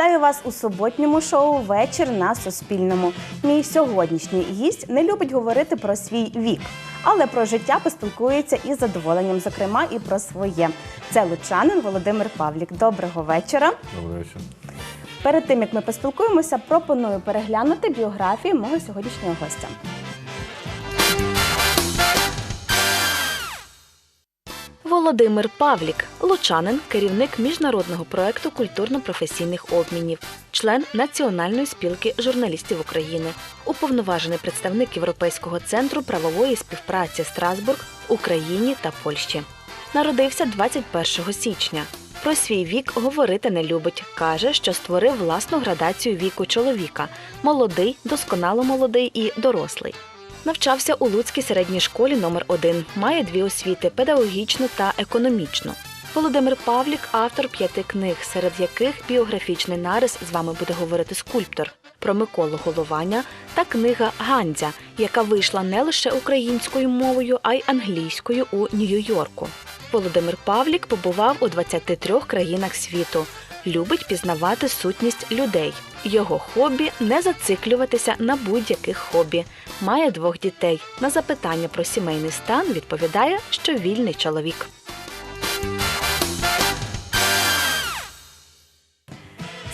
Вітаю вас у суботньому шоу Вечір на Суспільному. Мій сьогоднішній гість не любить говорити про свій вік, але про життя поспілкується із задоволенням, зокрема і про своє. Це лучанин Володимир Павлік. Доброго вечора. Добрий вечір. Перед тим як ми поспілкуємося, пропоную переглянути біографію мого сьогоднішнього гостя. Володимир Павлік, лучанин, керівник міжнародного проекту культурно-професійних обмінів, член Національної спілки журналістів України, уповноважений представник Європейського центру правової співпраці Страсбург Україні та Польщі. Народився 21 січня. Про свій вік говорити не любить. Каже, що створив власну градацію віку чоловіка: молодий, досконало молодий і дорослий. Навчався у Луцькій середній школі номер 1 Має дві освіти педагогічну та економічну. Володимир Павлік автор п'яти книг, серед яких біографічний нарис з вами буде говорити скульптор про Миколу Голованя та книга Гандзя, яка вийшла не лише українською мовою, а й англійською у Нью-Йорку. Володимир Павлік побував у 23 країнах світу. Любить пізнавати сутність людей. Його хобі не зациклюватися на будь-яких хобі. Має двох дітей. На запитання про сімейний стан відповідає, що вільний чоловік.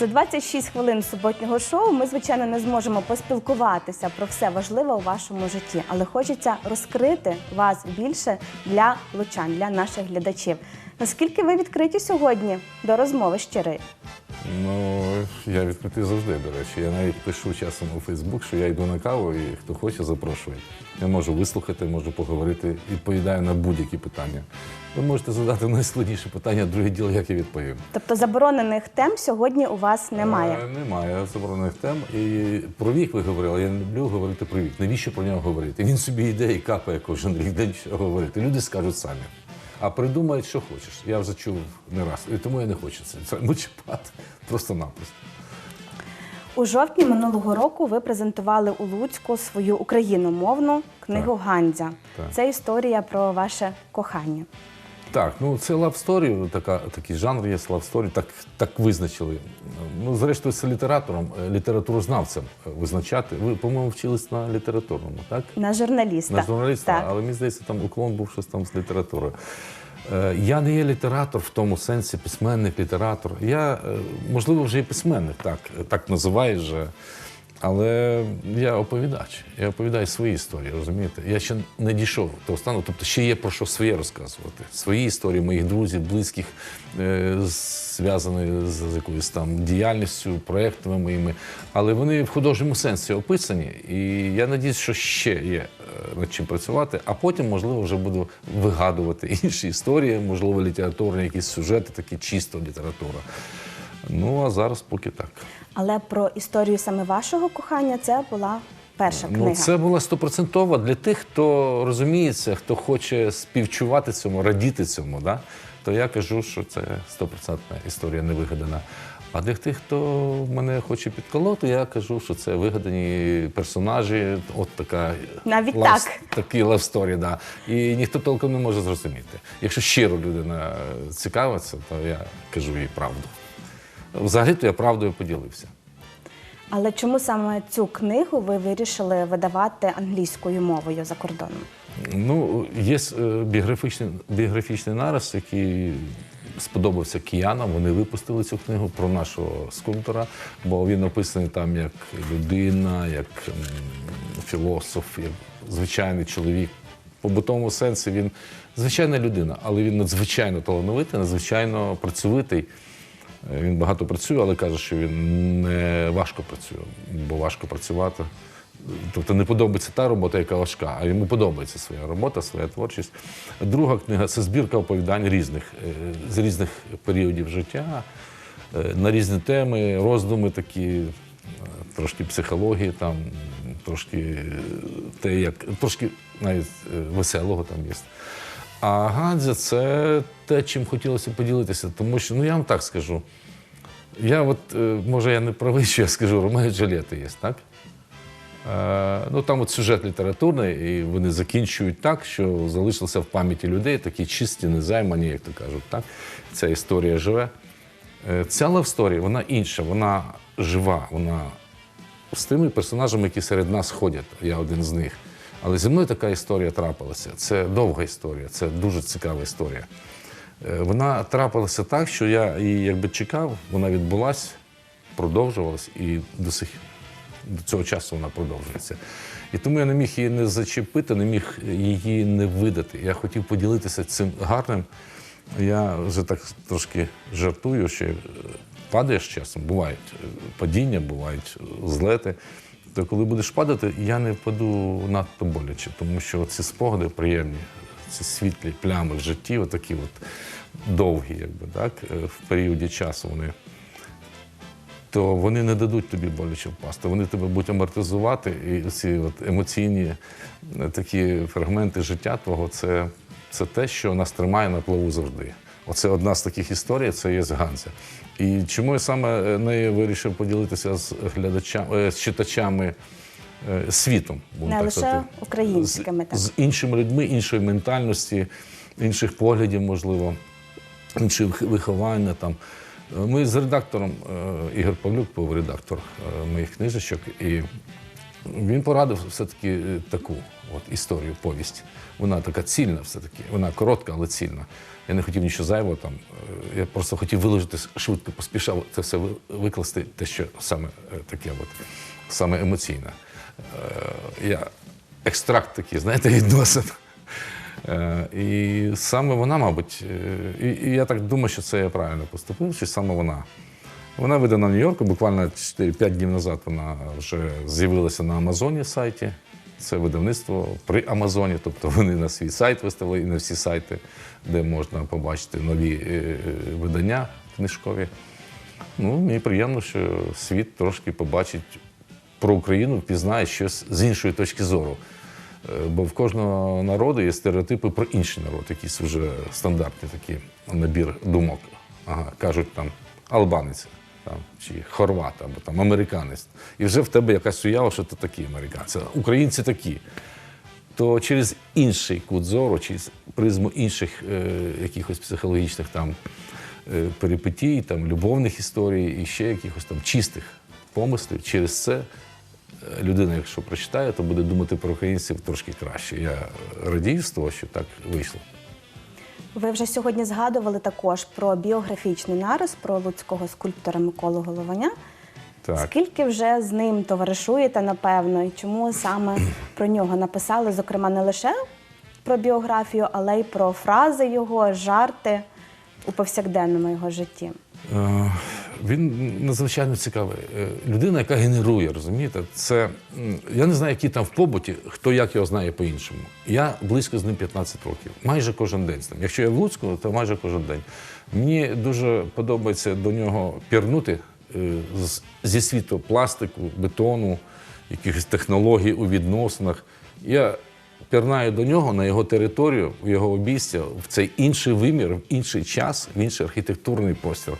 За 26 хвилин суботнього шоу ми, звичайно, не зможемо поспілкуватися про все важливе у вашому житті, але хочеться розкрити вас більше для лучан, для наших глядачів. Наскільки ви відкриті сьогодні до розмови щирої? Ну, я відкритий завжди, до речі. Я навіть пишу часом у Фейсбук, що я йду на каву і хто хоче, запрошує. Я можу вислухати, можу поговорити, відповідаю на будь-які питання. Ви можете задати найскладніше питання, друге діло, як я відповім. Тобто заборонених тем сьогодні у вас немає. Е, Немає заборонених тем. І про вік ви говорили, я не люблю говорити про вік. Навіщо про нього говорити? Він собі йде і капає кожен рік день що говорити. Люди скажуть самі. А придумають, що хочеш. Я вже чув не раз. І тому я не хочу це. Чіпати просто-напросто. У жовтні минулого року ви презентували у Луцьку свою україномовну книгу Гандзя. Так. Це історія про ваше кохання. Так, ну це лавсторі, така, такий жанр є лавсторі, так, так визначили. Ну, зрештою, це літератором, е, літературознавцем е, визначати. Ви, по-моєму, вчились на літературному, так? На журналіста. На журналіста, Так. але мені здається, там уклон був щось там з літератури. Е, Я не є літератор в тому сенсі, письменник, літератор. Я, е, можливо, вже і письменник, так, так називають вже. Але я оповідач. Я оповідаю свої історії, розумієте? Я ще не дійшов до стану, тобто ще є про що своє розказувати. Свої історії моїх друзів, близьких, е, зв'язані з якоюсь там діяльністю, проектами моїми. Але вони в художньому сенсі описані. І я надіюсь, що ще є е, над чим працювати, а потім, можливо, вже буду вигадувати інші історії, можливо, літературні, якісь сюжети, такі чисто література. Ну а зараз поки так. Але про історію саме вашого кохання це була перша книга. Ну, це була стопроцентова для тих, хто розуміється, хто хоче співчувати цьому, радіти цьому. Да? То я кажу, що це стопроцентна історія не вигадана. А для тих, хто мене хоче підколоти, я кажу, що це вигадані персонажі, от така Навіть лав- так. такий лавсторі, да. І ніхто толком не може зрозуміти. Якщо щиро людина цікавиться, то я кажу їй правду. Взагалі-то я правдою поділився. Але чому саме цю книгу ви вирішили видавати англійською мовою за кордоном? Ну, є е, біографічний, біографічний нарис, який сподобався киянам. Вони випустили цю книгу про нашого скульптора, бо він описаний там як людина, як філософ, як звичайний чоловік. В побутовому сенсі він звичайна людина, але він надзвичайно талановитий, надзвичайно працьовитий. Він багато працює, але каже, що він не важко працює, бо важко працювати. Тобто не подобається та робота, яка важка, а йому подобається своя робота, своя творчість. Друга книга це збірка оповідань різних, е, з різних періодів життя, е, на різні теми, роздуми такі, е, трошки психології, там, трошки те, як, трошки навіть веселого там є. А Гадзя це те, чим хотілося поділитися, тому що, ну я вам так скажу. Я от, е, може, я не правий, що я скажу, Ромео і є, так? Е, ну там от сюжет літературний, і вони закінчують так, що залишилося в пам'яті людей такі чисті, незаймані, як то кажуть. Так? Ця історія живе. Е, Ця лавсторія, вона інша, вона жива, вона з тими персонажами, які серед нас ходять. Я один з них. Але зі мною така історія трапилася. Це довга історія, це дуже цікава історія. Е, Вона трапилася так, що я її якби чекав, вона відбулась, продовжувалась і до сих до цього часу вона продовжується. І тому я не міг її не зачепити, не міг її не видати. Я хотів поділитися цим гарним. Я вже так трошки жартую, що падаєш часом, бувають е, падіння, бувають е, злети. То коли будеш падати, я не впаду надто боляче, тому що ці спогади приємні, ці світлі плями в житті, отакі от довгі, якби так, е, в періоді часу вони то вони не дадуть тобі боляче впасти. Вони тебе будуть амортизувати, і ці от емоційні е, такі фрагменти життя твого це, це те, що нас тримає на плаву завжди. Оце одна з таких історій, це є з. І чому я саме е, нею вирішив поділитися з глядачами, з читачами е, світом, Не лише сказати. українськими, з, так. з іншими людьми, іншої ментальності, інших поглядів, можливо, інших виховання там. Е, Ми з редактором е, Ігор Павлюк був редактор е, моїх книжечок, і він порадив все-таки е, таку от історію, повість. Вона така цільна, все-таки. Вона коротка, але цільна. Я не хотів нічого зайвого там. е, Я просто хотів виложити швидко, поспішав це все викласти, те, що саме е, таке, от, саме емоційне. Е, Я екстракт такий, знаєте, відносин. І саме вона, мабуть, і, і я так думаю, що це я правильно поступив, що саме вона. Вона видана в Нью-Йорку, буквально 4-5 днів назад вона вже з'явилася на Амазоні сайті. Це видавництво при Амазоні, тобто вони на свій сайт виставили і на всі сайти, де можна побачити нові е, е, видання книжкові. Ну, мені приємно, що світ трошки побачить про Україну, впізнає щось з іншої точки зору. Е, Бо в кожного народу є стереотипи про інший народ, якісь вже стандартні такі набір думок. Ага, кажуть там албанець там, чи хорват, або там американець. І вже в тебе якась уява, що ти такі американці. А Українці такі. То через інший кут зору, через призму інших е, якихось психологічних там е, перипетій, там, любовних історій і ще якихось там чистих помислів, через це е, людина, якщо прочитає, то буде думати про українців трошки краще. Я радію з того, що так вийшло. Ви вже сьогодні згадували також про біографічний нарис про луцького скульптора Миколу Голованя. Так. Скільки вже з ним товаришуєте, напевно, і чому саме про нього написали, зокрема, не лише про біографію, але й про фрази його, жарти у повсякденному його житті? Е, Він надзвичайно цікавий. Е, Людина, яка генерує, розумієте? Це я не знаю, який там в побуті, хто як його знає по-іншому. Я близько з ним 15 років, майже кожен день з ним. Якщо я в Луцьку, то майже кожен день. Мені дуже подобається до нього пірнути е, зі світу пластику, бетону, якихось технологій у відносинах. Я пірнаю до нього на його територію, в його обійстя, в цей інший вимір, в інший час, в інший архітектурний простір.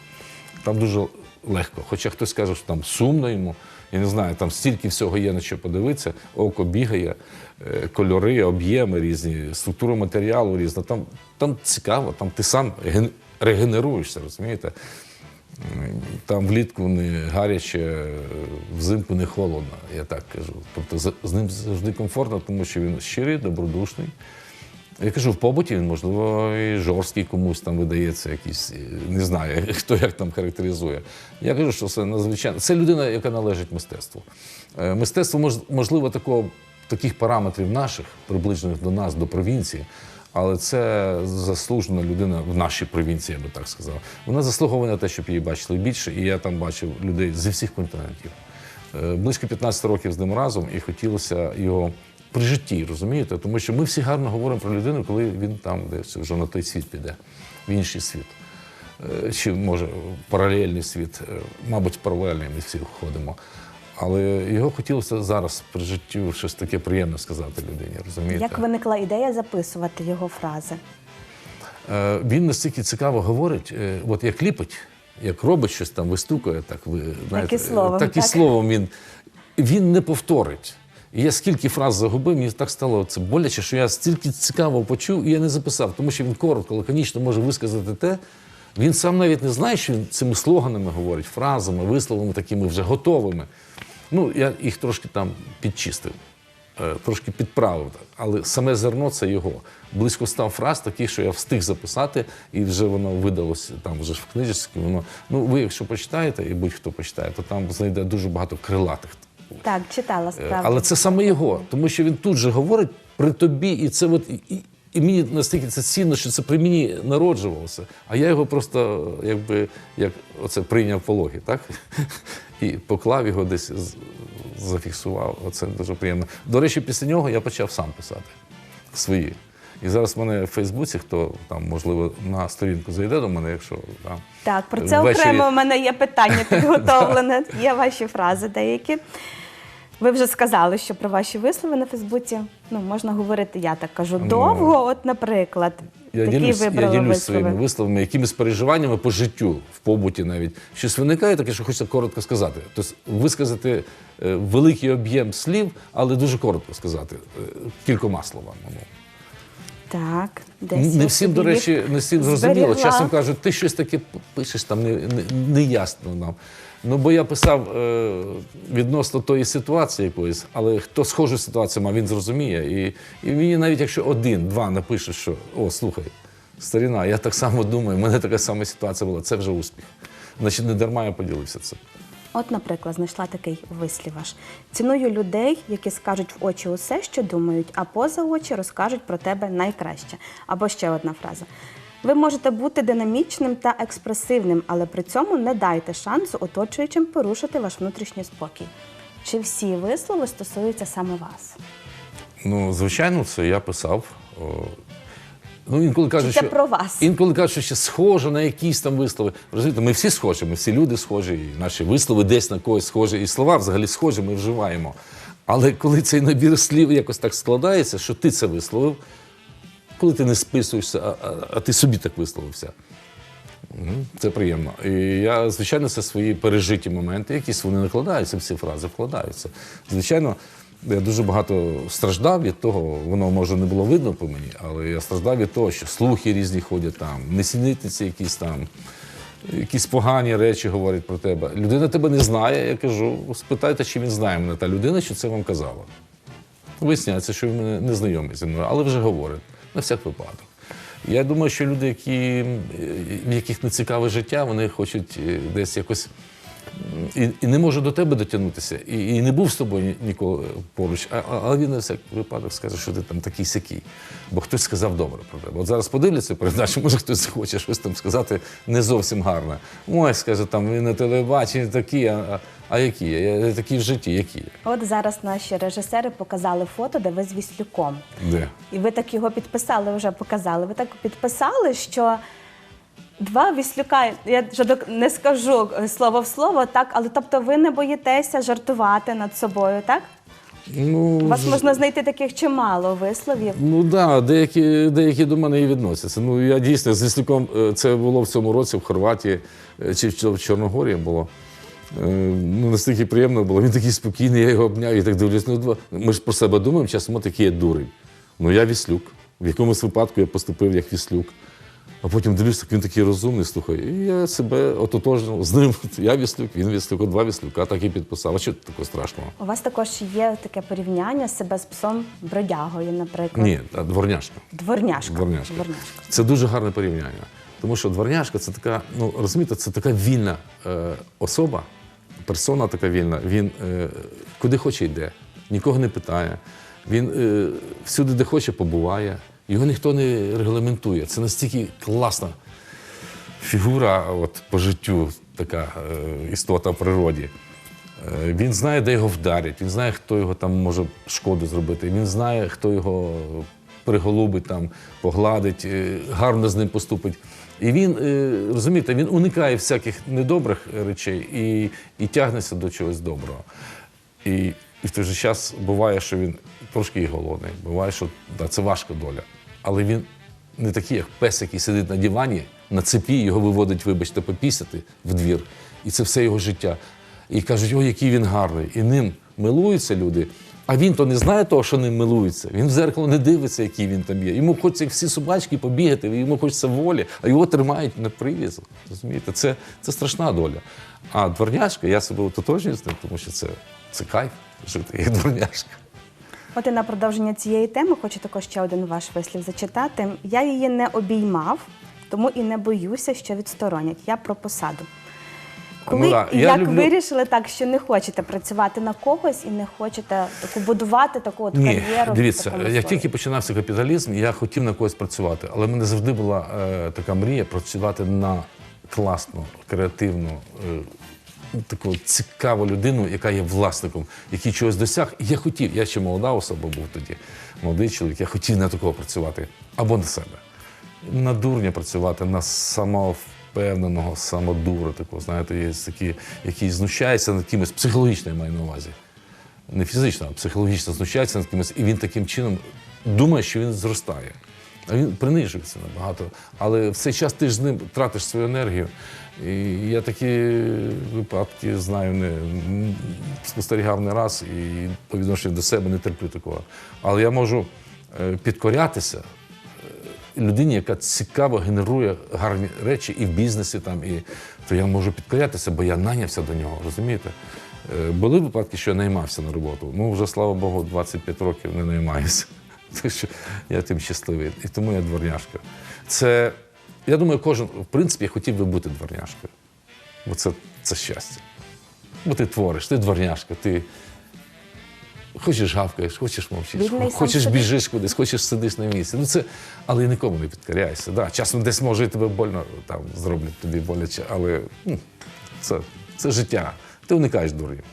Там дуже легко. Хоча хтось каже, що там сумно йому. Я не знаю, там стільки всього є на що подивитися, око бігає, е, кольори, об'єми різні, структура матеріалу різна. Там, там цікаво, там ти сам регенеруєшся, розумієте? Там влітку не гаряче, взимку не холодно, я так кажу. Тобто з, ним завжди комфортно, тому що він щирий, добродушний. Я кажу, в побуті він, можливо, і жорсткий комусь там видається, якийсь, не знаю, хто як там характеризує. Я кажу, що це надзвичайно. Це людина, яка належить мистецтву. Е, Мистецтво, можливо, такого, таких параметрів наших, приближених до нас, до провінції, але це заслужена людина в нашій провінції, я би так сказав. Вона заслуговує на те, щоб її бачили більше, і я там бачив людей зі всіх континентів. Е, Близько 15 років з ним разом, і хотілося його при житті, розумієте? Тому що ми всі гарно говоримо про людину, коли він там десь вже на той світ піде, в інший світ. Е, Чи може паралельний світ, Е, мабуть, паралельний ми всі ходимо. Але його хотілося зараз при житті щось таке приємне сказати людині, розумієте? Як виникла ідея записувати його фрази? Е, він настільки цікаво говорить, е, от як ліпить, як робить щось там, вистукує, так ви знаєте, і словом, так і так. словом він, він не повторить. І я скільки фраз загубив, мені так стало це боляче, що я стільки цікаво почув, і я не записав, тому що він коротко, лаконічно може висказати те, Він сам навіть не знає, що він цими слоганами говорить, фразами, висловами такими вже готовими. Ну, я їх трошки там підчистив, е, трошки підправив. Але саме зерно це його. Близько ста фраз таких, що я встиг записати, і вже воно видалося там вже в книжці. Воно, ну, ви, якщо почитаєте, і будь-хто почитає, то там знайде дуже багато крилатих. Так, читала Е, справді. Але це саме його, тому що він тут же говорить при тобі, і це от і, і, мені настільки це цінно, що це при мені народжувалося. А я його просто якби як оце прийняв пологи, так? І поклав його десь зафіксував. Оце дуже приємно. До речі, після нього я почав сам писати свої. І зараз в мене в Фейсбуці, хто там, можливо, на сторінку зайде до мене, якщо там. Так, про це ввечері- окремо у мене є питання підготовлене. Є ваші фрази деякі. Ви вже сказали, що про ваші вислови на Фейсбуці ну, можна говорити, я так кажу, довго. От, наприклад, Я такі ділюсь, я вибрали ділюсь вислови. своїми висловами, якимись переживаннями по життю, в побуті навіть. Щось виникає таке, що хочеться коротко сказати. Тобто висказати е, великий об'єм слів, але дуже коротко сказати, е, кількома словами. Ну. Так, десь Не я всім, до їх речі, не всім зрозуміло. зберегла. Часом кажуть, ти щось таке пишеш там не, не, неясно нам. Ну, бо я писав е, відносно тої ситуації якоїсь, але хто схожу ситуацію мав, він зрозуміє. І, і мені навіть якщо один, два напише, що о, слухай, старіна, я так само думаю, в мене така сама ситуація була, це вже успіх. Значить, не дарма я поділився цим. От, наприклад, знайшла такий вислів ваш. Ціную людей, які скажуть в очі усе, що думають, а поза очі розкажуть про тебе найкраще. Або ще одна фраза. Ви можете бути динамічним та експресивним, але при цьому не дайте шансу оточуючим порушити ваш внутрішній спокій. Чи всі вислови стосуються саме вас? Ну, звичайно, це я писав. О, ну, інколи кажуть, це що, про вас? Інколи кажуть, що ще схоже на якісь там вислови. Розумієте, ми всі схожі, ми всі люди схожі, і наші вислови десь на когось схожі, і слова взагалі схожі, ми вживаємо. Але коли цей набір слів якось так складається, що ти це висловив, коли ти не списуєшся, а, а, а ти собі так висловився. Це приємно. І я, звичайно, це свої пережиті моменти, якісь вони накладаються, в ці фрази вкладаються. Звичайно, я дуже багато страждав від того, воно може не було видно по мені, але я страждав від того, що слухи різні ходять там, несенітниці якісь там, якісь погані речі говорять про тебе. Людина тебе не знає, я кажу, спитайте, чи він знає мене та людина, що це вам казала. Виясняється, що він не знайомий зі мною, але вже говорить на всяк випадок. Я думаю, що люди, які, в яких не цікаве життя, вони хочуть е, десь якось і, і не можуть до тебе дотягнутися, і, і не був з тобою ні- ніколи поруч. А, а- але він на всяк випадок скаже, що ти там такий сякий. Бо хтось сказав добре про тебе. От зараз подивляться передачу, може хтось захоче щось там сказати не зовсім гарне. Ой, скаже, там він на телебаченні такі, а, а, а які? Я, я такий в житті, які? От зараз наші режисери показали фото, де ви з Віслюком. Де? І ви так його підписали, вже показали. Ви так підписали, що два віслюка, я вже не скажу е, слово в слово, так, але тобто ви не боїтеся жартувати над собою, так? Ну, У вас можна знайти таких чимало висловів. Ну так, да, деякі, деякі до мене і відносяться. Ну я дійсно з лісником е, це було в цьому році в Хорватії е, чи в Чорногорії було. Ну, настільки приємно було. Він такий спокійний, я його обняв і так дивлюсь. Ну, ми ж про себе думаємо, часом ми такі є дурень. Ну я віслюк. В якомусь випадку я поступив як віслюк. А потім дивлюсь, так він такий розумний, слухай, і я себе ототожнив з ним. Я віслюк, він віслюк, два віслюка, так і підписав. А що такого страшного? У вас також є таке порівняння себе з псом бродягою, наприклад. Ні, а дворняшка. Дворняшка. Дворняшка. Дворняшка. Це дуже гарне порівняння. Тому що дворняшка це така, ну розумієте, це така вільна е, особа, персона така вільна. Він е, куди хоче йде, нікого не питає. Він е, всюди, де хоче, побуває. Його ніхто не регламентує. Це настільки класна фігура от, по життю, така е, істота в природі. Е, Він знає, де його вдарять, він знає, хто його там може шкоду зробити, він знає, хто його приголубить, там, погладить, е, гарно з ним поступить. І він, е, розумієте, він уникає всяких недобрих речей і, і тягнеться до чогось доброго. І, і в той же час буває, що він трошки і голодний, буває, що да, це важка доля. Але він не такий, як пес, який сидить на дивані, на цепі, його виводить, вибачте, попісяти в двір. І це все його життя. І кажуть, ой, який він гарний. І ним милуються люди. А він то не знає того, що ним милується. Він в зеркало не дивиться, який він там є. Йому хочеться всі собачки побігати, йому хочеться волі, а його тримають на прив'язку. Розумієте, це, це страшна доля. А дворняшка, я себе ототожнюю з ним, тому що це, це кайф жити як дворняшка. От і на продовження цієї теми хочу також ще один ваш вислів зачитати. Я її не обіймав, тому і не боюся, що відсторонять. Я про посаду. Коли Ну да, я як люблю- вирішили так, що не хочете працювати на когось і не хочете таку будувати таку от Ні, кар'єру? в дивіться, такому як слові? тільки починався капіталізм, я хотів на когось працювати, але в мене завжди була е, така мрія працювати на класну, креативну, е, таку цікаву людину, яка є власником, який чогось досяг. І я хотів, я ще молода особа був тоді, молодий чоловік, я хотів на такого працювати або на себе. На дурня працювати, на самовпевненого, самодура, такого, знаєте, є такі, який знущається над кимось психологічно, я маю на увазі не фізично, а психологічно знущається над кимось, і він таким чином думає, що він зростає. А він принижується набагато. Але в цей час ти ж з ним тратиш свою енергію. І я такі випадки знаю, не спостерігав не раз і по відношенню до себе не терплю такого. Але я можу е, підкорятися е, людині, яка цікаво генерує гарні речі і в бізнесі, там, і то я можу підкорятися, бо я найнявся до нього, розумієте? Е, Були випадки, що я наймався на роботу. Ну, вже, слава Богу, 25 років не наймаюся. Так що я тим щасливий. І тому я дворняшка. Це, я думаю, кожен, в принципі, хотів би бути дворняшкою. Бо це, це щастя. Бо ти твориш, ти дворняшка, ти хочеш гавкаєш, хочеш мовчиш, сам хочеш собі. біжиш кудись, хочеш сидиш на місці. Ну це, але нікому не підкоряйся. Да, часом десь може і тебе больно там зроблять тобі боляче, але ну, це, це життя. Ти уникаєш дурів.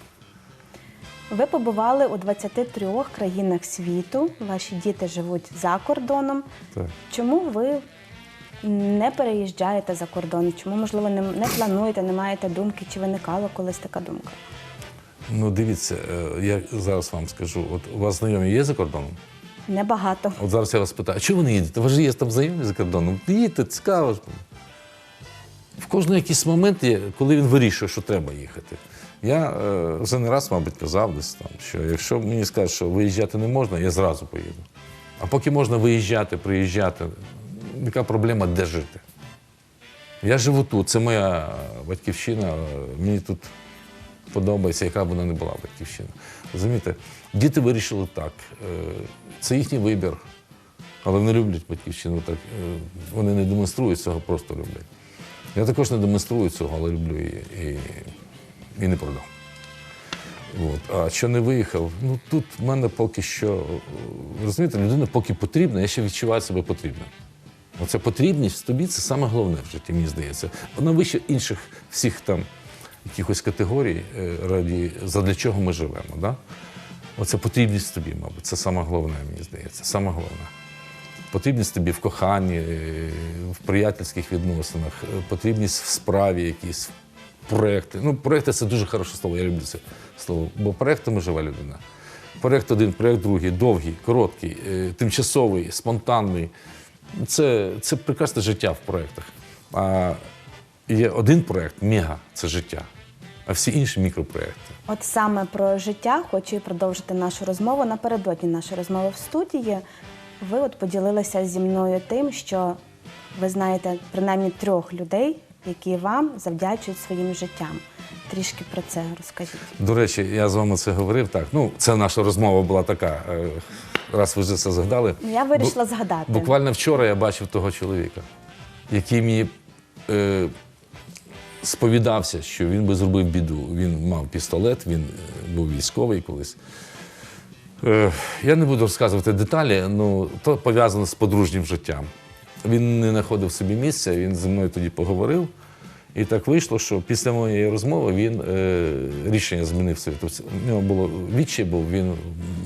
Ви побували у 23 країнах світу. Ваші діти живуть за кордоном. Так. Чому ви не переїжджаєте за кордон? Чому, можливо, не, не плануєте, не маєте думки, чи виникала колись така думка? Ну, дивіться, е, я зараз вам скажу, от у вас знайомі є за кордоном? Небагато. От зараз я вас питаю, а чого ви не їдете? Ви ж є там знайомі за кордоном. Їдьте, цікаво. В кожного якийсь момент є, коли він вирішує, що треба їхати. Я е, вже не раз, мабуть, казав десь там, що якщо мені скажуть, що виїжджати не можна, я зразу поїду. А поки можна виїжджати, приїжджати, яка проблема, де жити? Я живу тут, це моя батьківщина, мені тут подобається, яка б вона не була батьківщина. Розумієте, діти вирішили так. е, Це їхній вибір, але вони люблять батьківщину. Так, е, вони не демонструють цього, просто люблять. Я також не демонструю цього, але люблю її і не продам. От. А що не виїхав? Ну тут в мене поки що, розумієте, людина поки потрібна, я ще відчуваю себе потрібним. Оця потрібність тобі це саме головне в житті, мені здається. Вона вище інших всіх там якихось категорій, е, раді, задля чого ми живемо. Да? Оця потрібність тобі, мабуть, це саме головне, мені здається. Саме головне. Потрібність тобі в коханні, е, в приятельських відносинах, е, потрібність в справі якісь, в проекти. Ну, проекти це дуже хороше слово, я люблю це слово, бо проектами живе людина. Проект один, проект другий, довгий, короткий, е, тимчасовий, спонтанний. Це, це прекрасне життя в проєктах. А є один проєкт, мега це життя, а всі інші мікропроєкти. От саме про життя хочу і продовжити нашу розмову. Напередодні нашої розмови в студії ви от поділилися зі мною тим, що ви знаєте принаймні трьох людей, які вам завдячують своїм життям. Трішки про це розкажіть. До речі, я з вами це говорив так. Ну, це наша розмова була така. е, Раз ви вже це згадали. Ну, Я вирішила згадати. Буквально вчора я бачив того чоловіка, який мені е, сповідався, що він би зробив біду. Він мав пістолет, він е, був військовий колись. Е, я не буду розказувати деталі, але то пов'язано з подружнім життям. Він не знаходив собі місця, він зі мною тоді поговорив. І так вийшло, що після моєї розмови він е, рішення змінив своє. Тобто, у нього було відчай, був, він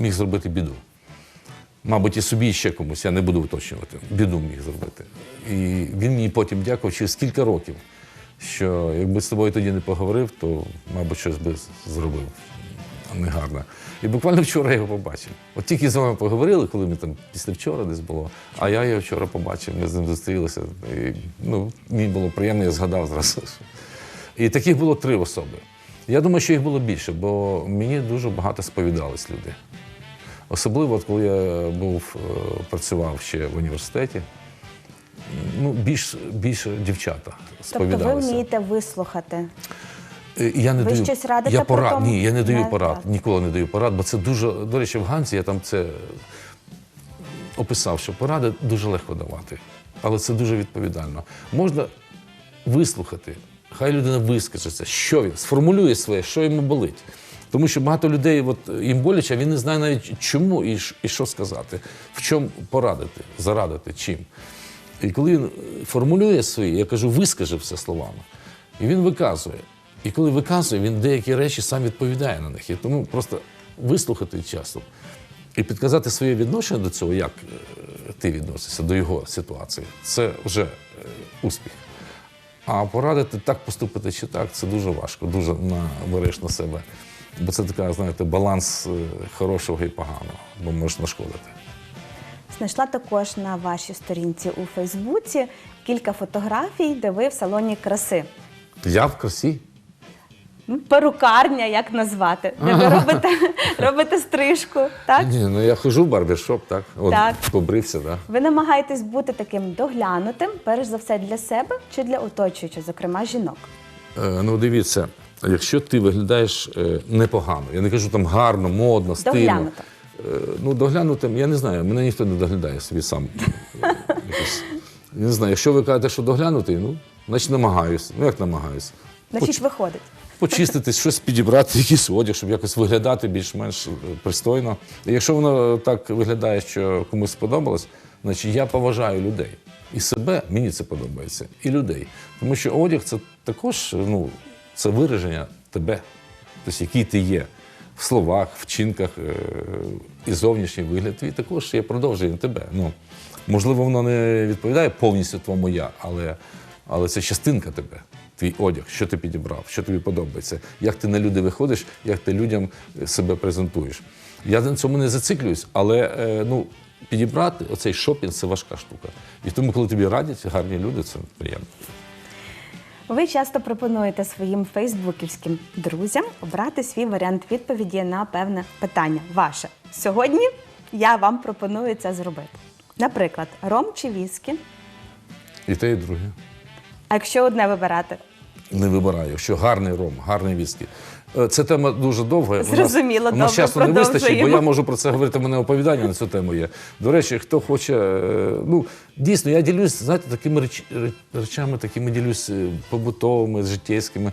міг зробити біду. Мабуть, і собі, і ще комусь, я не буду уточнювати. Біду міг зробити. І він мені потім дякував через кілька років, що якби з тобою тоді не поговорив, то, мабуть, щось би зробив негарно. І буквально вчора я його побачив. От тільки з вами поговорили, коли ми там після вчора десь було, а я його вчора побачив, ми з ним зустрілися. І, ну, мені було приємно, я згадав зразу. І таких було три особи. Я думаю, що їх було більше, бо мені дуже багато сповідались люди. Особливо, от коли я був, е, працював ще в університеті, ну, більш, більше дівчата Тобто ви вмієте вислухати. Е, Я не Ви даю, щось радите я порад, тому? Ні, я не даю Не порад. радите. Ніколи не даю порад, бо це дуже. До речі, в Ганзі я там це описав, що поради дуже легко давати, але це дуже відповідально. Можна вислухати, хай людина вискажеться, що він сформулює своє, що йому болить. Тому що багато людей от, їм боляче, а він не знає навіть чому і, ш- і що сказати, в чому порадити, зарадити, чим. І коли він е, формулює свої, я кажу, вискажи все словами. І він виказує. І коли виказує, він деякі речі сам відповідає на них. І тому просто вислухати часто і підказати своє відношення до цього, як е, ти відносишся до його ситуації, це вже е, успіх. А порадити так поступити чи так, це дуже важко, дуже на, береш на себе. Бо це така, знаєте, баланс е, хорошого і поганого, бо можеш нашкодити. Знайшла також на вашій сторінці у Фейсбуці кілька фотографій, де ви в салоні краси. Я в красі. Ну, Перукарня, як назвати, де ви робите, робите стрижку. Так? Ні, ну я хожу в барбершоп, так? От, Так. Побрився, так. Ви намагаєтесь бути таким доглянутим, перш за все для себе чи для оточуючих, зокрема жінок. Е, ну, дивіться, якщо ти виглядаєш е, непогано, я не кажу там гарно, модно, стильно. Доглянуто. Е, ну, доглянутим, я не знаю, мене ніхто не доглядає собі сам. Е, якось. Я не знаю, якщо ви кажете, що доглянутий, ну, значить намагаюся. Ну, як намагаюся? Значить, виходить. Почистити, щось підібрати, якийсь одяг, щоб якось виглядати більш-менш е, пристойно. І якщо воно так виглядає, що комусь сподобалось, значить я поважаю людей. І себе мені це подобається, і людей. Тому що одяг це також ну, це вираження тебе, тобто який ти є в словах, вчинках е, і зовнішній вигляд твій також є продовженням тебе. Ну, можливо, воно не відповідає повністю твоєму я, але, але це частинка тебе, твій одяг, що ти підібрав, що тобі подобається, як ти на люди виходиш, як ти людям е, себе презентуєш. Я на цьому не зациклююсь, але е, ну, підібрати оцей шопінг це важка штука. І тому, коли тобі радять гарні люди, це приємно. Ви часто пропонуєте своїм фейсбуківським друзям обрати свій варіант відповіді на певне питання ваше. Сьогодні я вам пропоную це зробити. Наприклад, ром чи віскі. І те, і друге. А якщо одне вибирати? Не вибираю. Якщо гарний ром, гарний віскі. Е, Це тема дуже довга. Зрозуміло, у нас часу не вистачить, бо я можу про це говорити. У мене оповідання на цю тему є. До речі, хто хоче, е, ну дійсно, я ділюсь, знаєте, такими реч, речами, такими ділюсь е, побутовими, життєйськими,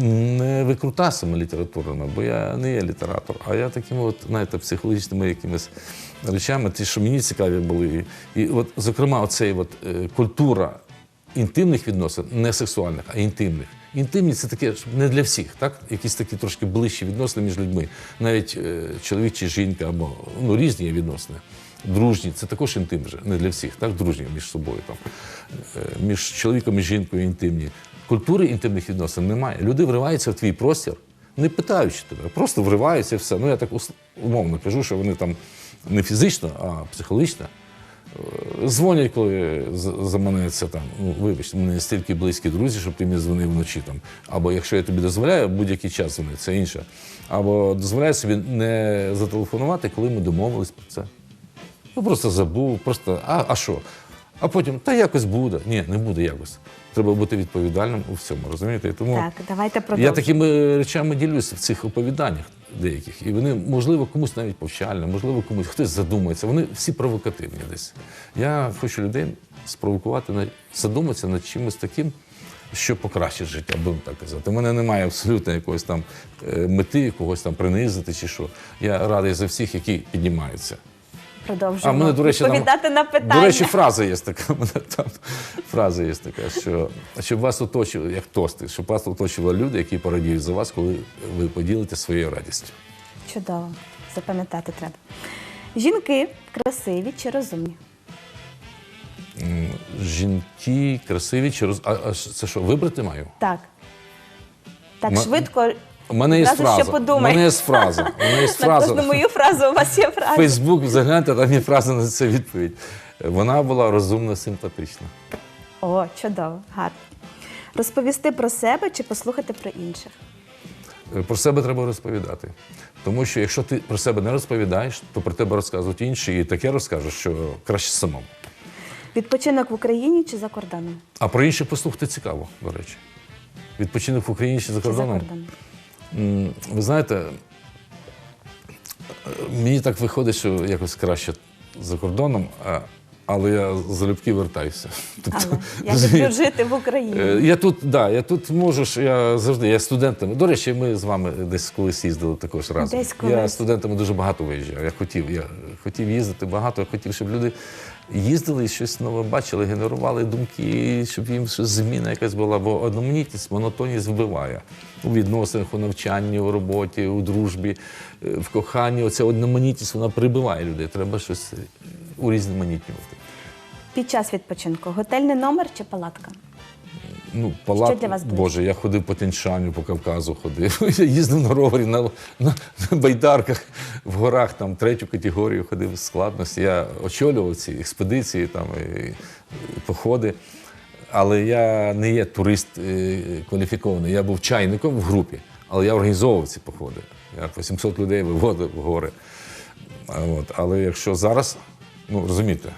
не викрутасами літературними, бо я не є літератор, а я такими, от, знаєте, психологічними якимись речами, ті, що мені цікаві були. І от, зокрема, оцей от, культура інтимних відносин, не сексуальних, а інтимних. Інтимні це таке не для всіх, так? Якісь такі трошки ближчі відносини між людьми. Навіть е, чоловік чи жінка, або ну, різні є відносини. Дружні, це також інтим вже, не для всіх, так? Дружні між собою. Там. Е, між чоловіком і жінкою інтимні. Культури інтимних відносин немає. Люди вриваються в твій простір, не питаючи тебе, просто вриваються і все. Ну я так умовно кажу, що вони там не фізично, а психологічно. Дзвонять, коли заманеться там. Ну, вибачте, в мене стільки близькі друзі, щоб ти мені дзвонив вночі там. Або якщо я тобі дозволяю, будь-який час дзвони, це інше. Або дозволяю собі не зателефонувати, коли ми домовились про це. Ну просто забув, просто а, а що? А потім, та якось буде. Ні, не буде якось. Треба бути відповідальним у всьому, розумієте? І Тому Так, давайте я такими речами ділюся в цих оповіданнях деяких. І вони, можливо, комусь навіть повчальні, можливо, комусь хтось задумається. Вони всі провокативні десь. Я хочу людей спровокувати на задуматися над чимось таким, що покращить життя, будемо так казати. У мене немає абсолютно якоїсь там е, мети, когось там принизити чи що. Я радий за всіх, які піднімаються. Продовжуємо А мене, до речі, там, відповідати на питання. До речі, фраза є така. мене там фраза є така, що щоб вас оточували, як тости, щоб вас оточували люди, які порадіють за вас, коли ви поділите своєю радістю. Чудово, запам'ятати треба. Жінки красиві чи розумні? Жінки красиві чи роз... А, а це що, вибрати маю? Так. Так Ма- швидко. У мене є Одразу фраза. У подумай. мене є фраза. У мене є На фраза. мою фразу у вас є фраза. Фейсбук загляньте, там є фраза на це відповідь. Вона була розумна, симпатична. О, чудово, гарно. Розповісти про себе чи послухати про інших? Е, Про себе треба розповідати. Тому що якщо ти про себе не розповідаєш, то про тебе розказують інші, і таке розкажеш, що краще самому. Відпочинок в Україні чи за кордоном? А про інших послухати цікаво, до речі. Відпочинок в Україні чи за Чи за кордоном? кордоном? Ви знаєте, мені так виходить, що якось краще за кордоном, але я залюбки вертаюся. Тобто, я люблю жити в Україні. Е, Я тут, да, я тут можу я завжди, я студентами. До речі, ми з вами десь колись їздили також разом. Десь Я студентами дуже багато виїжджав. Я хотів, я хотів їздити багато, я хотів, щоб люди їздили щось нове бачили, генерували думки, щоб їм щось зміна якась була, бо одноманітність, монотонність вбиває у відносинах, у навчанні, у роботі, у дружбі, е, в коханні. Оця одноманітність вона прибиває людей. Треба щось урізноманітнювати. Під час відпочинку готельний номер чи палатка? Ну, палат, для вас ближче? Боже, я ходив по Тяньшаню, по Кавказу ходив. Я їздив на ровері, на, на, на байдарках в горах, там третю категорію ходив з складності. Я очолював ці експедиції, там, і, і походи. Але я не є турист е, кваліфікований. Я був чайником в групі, але я організовував ці походи. Я по 700 людей виводив в гори. От. Але якщо зараз, ну розумієте,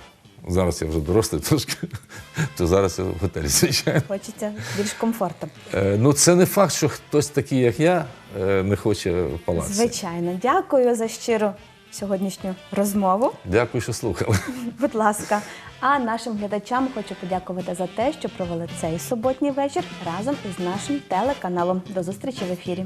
зараз я вже дорослий трошки, то зараз я в готелі, звичайно. Хочеться більш комфорту. Е, Ну, це не факт, що хтось такий, як я, е, не хоче в палаці. Звичайно, дякую за щиру сьогоднішню розмову. Дякую, що слухали. Будь ласка. А нашим глядачам хочу подякувати за те, що провели цей суботній вечір разом із нашим телеканалом. До зустрічі в ефірі.